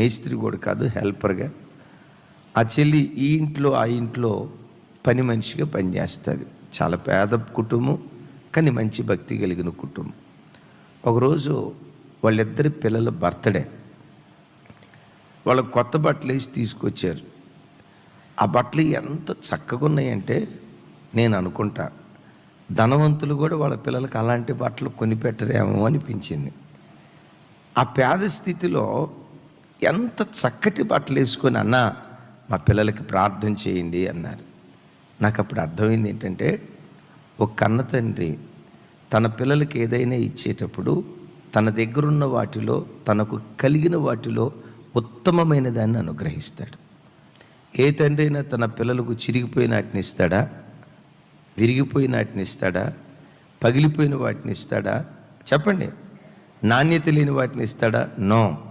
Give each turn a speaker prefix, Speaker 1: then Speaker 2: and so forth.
Speaker 1: మేస్త్రి కూడా కాదు హెల్పర్గా ఆ చెల్లి ఈ ఇంట్లో ఆ ఇంట్లో పని మనిషిగా పనిచేస్తుంది. చాలా పేద కుటుంబం కానీ మంచి భక్తి కలిగిన కుటుంబం. ఒకరోజు వాళ్ళిద్దరి పిల్లల బర్త్డే. వాళ్ళకి కొత్త బట్టలు వేసి తీసుకొచ్చారు. ఆ బట్టలు ఎంత చక్కగా ఉన్నాయంటే నేను అనుకుంటా ధనవంతులు కూడా వాళ్ళ పిల్లలకి అలాంటి బట్టలు కొనిపెట్టరేమో అనిపించింది. ఆ పేద స్థితిలో ఎంత చక్కటి బట్టలు వేసుకొని అన్నా మా పిల్లలకి ప్రార్థన చేయండి అన్నారు. నాకు అప్పుడు అర్థమైంది ఏంటంటే ఒక కన్న తండ్రి తన పిల్లలకి ఏదైనా ఇచ్చేటప్పుడు తన దగ్గరున్న వాటిలో తనకు కలిగిన వాటిలో ఉత్తమమైన దాన్ని అనుగ్రహిస్తాడు. ఏ తండ్రి అయినా తన పిల్లలకు చిరిగిపోయిన వాటిని ఇస్తాడా? విరిగిపోయిన వాటిని ఇస్తాడా? పగిలిపోయిన వాటిని ఇస్తాడా? చెప్పండి. నాణ్యత లేని వాటిని ఇస్తాడా? నో.